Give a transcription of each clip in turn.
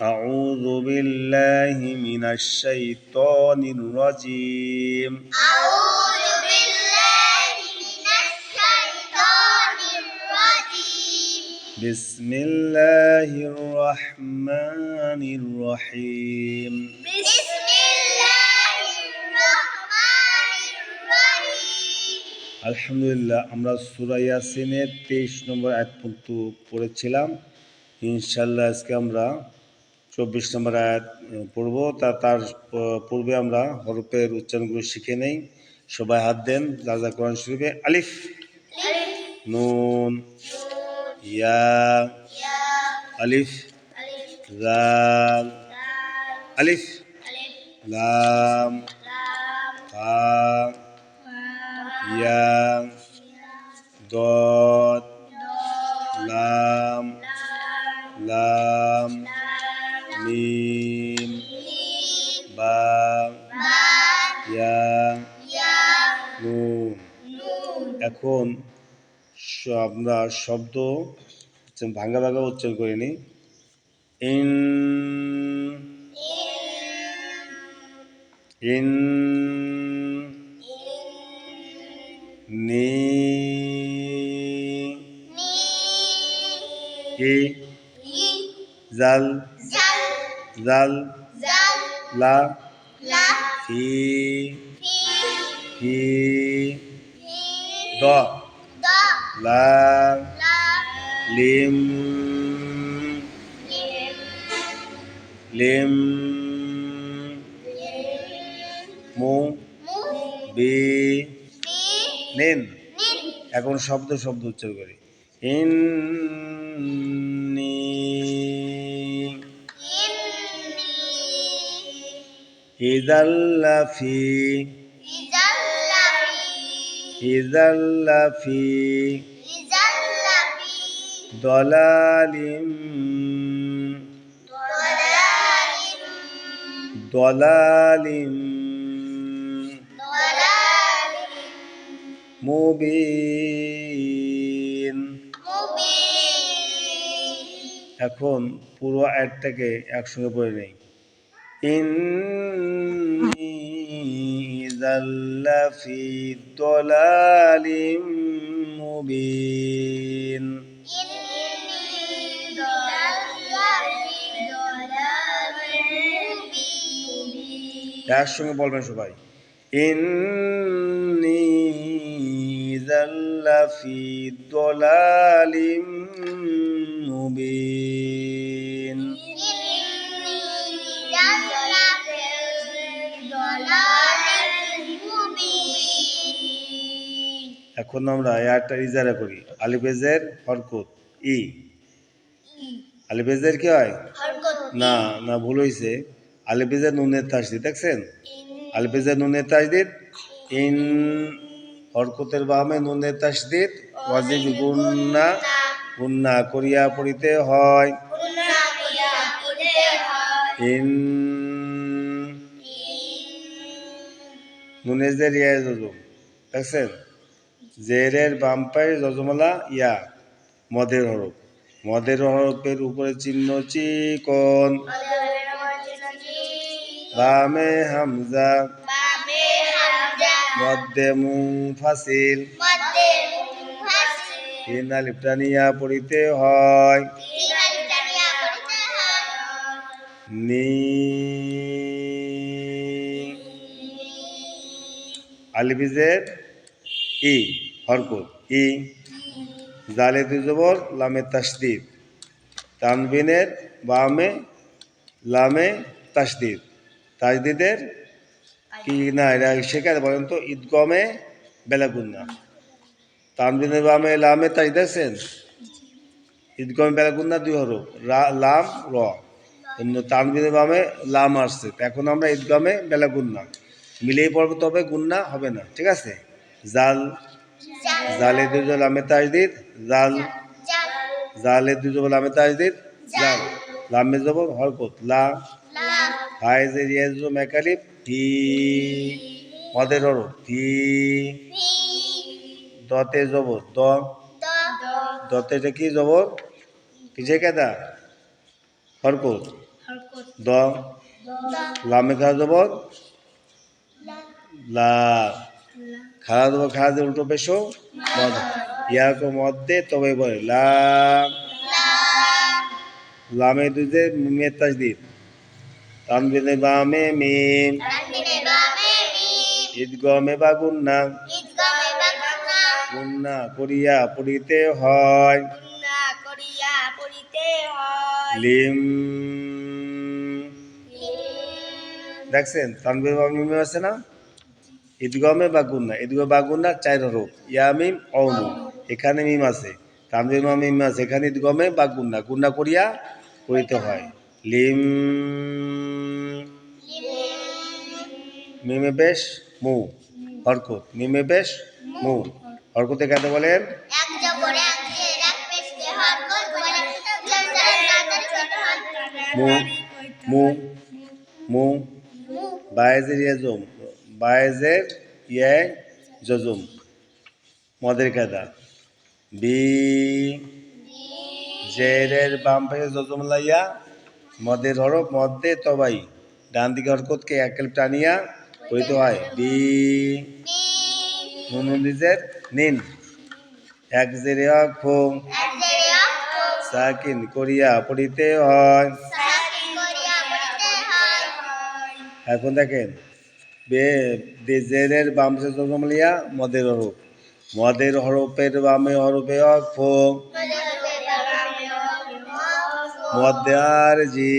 أعوذ بالله من الشيطان الرجيم أعوذ بالله من الشيطان الرجيم بسم الله الرحمن الرحيم بسم الله الرحمن الرحيم আলহামদুলিল্লাহ আমরা সুরা ইয়াসিনের তেইশ নম্বর আয়াত পর্যন্ত পড়েছিলাম ইনশাল্লাহ আজকে আমরা চব্বিশ নম্বর আয়াত পড়ব। তা, তার পূর্বে আমরা হরফের উচ্চারণগুলো শিখে নেই। সবাই হাত দেন রাজা কোরআন শরীফে। আলিফ। নুন। ইয়া। আলিফ। জাল আলিফ। লাম। তা ইয়া। দদ। লাম। লাম। মিম বা ইয়া নুন এখন আমরা শব্দ ভাঙ্গা ভাঙ্গা উচ্চারণ করে নিই ইন। ইন। নি। ই। জাল। জাল লা ফি ফি দ লা লিম লিম মু বি নিন। এখন শব্দ শব্দ উচ্চারণ করি। ইন্নি ইদাল্লাফি ইদাল্লাফি দলালিম। দলালিম। মুবিন। এখন পুরো অ্যাডটাকে একসঙ্গে পড়ে নেই। ইন্নি জাল্লাফি দলালিম মুবিন একসঙ্গে বলবেন সবাই। ইন্নি জাল্লাফি দলালিম মুবিন এখন আমরা এয়ারটা ইজারা করি। আলিবেজের হরকত ই। আলিবেজের কি হয়? না না ভুল হয়েছে আলিবেজের নুনের তাসদিদ দেখছেন? আলিবেজের নুনের তাসদিদ ইন। হরকতের বামে নুনের তাসদিদ ওয়াজিব গুন্না গুন্না। করিয়া পড়িতে হয়। ইন। নুনের যে রিয়া দেখছেন? জেরের বাম পায়ে ইয়া, মদের হরফ। মদের হরফের উপরে চিহ্ন চিকন। বামে হামজা। মধ্যে মুফাসিল তিন আলিফটা নিয়া পড়িতে হয়। নি আলিফিজের ই, হরকত, ই জালে দুই জবর, লামে তাসদিদ তানবিনের বামে, লামে তাসদিদ তাসদিদের কি না এটা শেখাতে বলেন তো, ঈদগমে বেলাগুন্না। তানবিনের বামে, লামে তাসদিদ আছেন? ঈদগমে বেলাগুন্না দুই হরফ লাম, র। তানবিনের বামে লাম আসছে। এখন আমরা ঈদগমে বেলাগুন্না। মিলেই পড়ব তবে গুন্না হবে না, ঠিক আছে? জাল। জালে দুই জল লামে তাসদিদ জাল। জালে দুই জবর লামে তাসদিদ জাল। লামে জবর হরকত। লা। হাইজে রিয়াজু মেকালিপ টি। মদের হরফ টি। দতে জবর দ। দতে এটা কি জবর কিসে কেদা হরকত। দ। লামে খাওয়া জবর লা। খাওয়া দিয়ে উল্টো পেশো? মদ। ইয়াকে মধ্যে তবে বলে লা লামে দুজে মিমে তাজদিদ তানবিনে বামে মিম। বামে ঈদগমে বা গুন্না। গুন্না। করিয়া পড়িতে হয়। লিম। দেখছেন? তানবির বা মিমে আছে না? ঈদগমে বা গুন্না ঈদগমে বা গুন্না চার হরফ ইয়ামিম অনু এখানে মিম আছে। তানবির মা মিম আছে এখানে ঈদগমে বা গুন্না। গুন্না করিয়া করিতে হয়। লিম মিমে বেশ মু হরকত। মিমে বেশ মু হরকতে কাকে বলেন? মু মু মু বায়েজের ইয়াজম বায়েজের ইয়ে জজম। মদের কাদা বি জেরের বাম পাশে জজম লাইয়া মদের হরফ মধ্যে তবাই। ডান দিকে হরকতকে একেল টানিয়া করিতে হয়। বি নুন নিজের নিন। এক জেরে অক ফো। এক জেরে অক্ষ সাকিন করিয়া পড়িতে হয়। এখন দেখেন জেরের বাম জজম লিয়া মদের হরফ মদের হরফের বামে হরফে অক ফো মধ্যে আর জি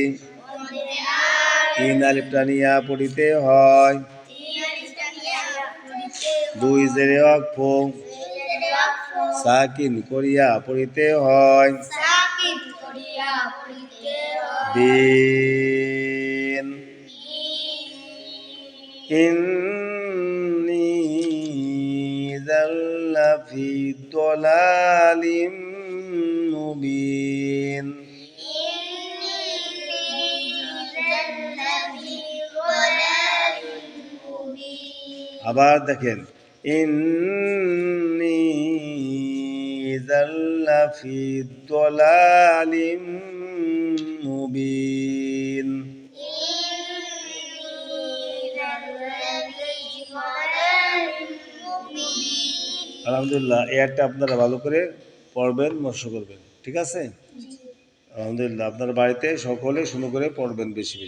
তিন আলিফ টানিয়া পড়িতে হয়। দুই জেরে অক সাকিন করিয়া পড়িতে হয়। সাকিন إني إذا لفي ضلال مبين আবার দেখেন ইন্নি জাল্লাফি দলালিম মুবিন আলহামদুলিল্লাহ এই একটা আপনারা ভালো করে পড়বেন মৎস্য করবেন ঠিক আছে? আলহামদুলিল্লাহ আপনার বাড়িতে সকলে শুরু করে পড়বেন বেশি বেশি।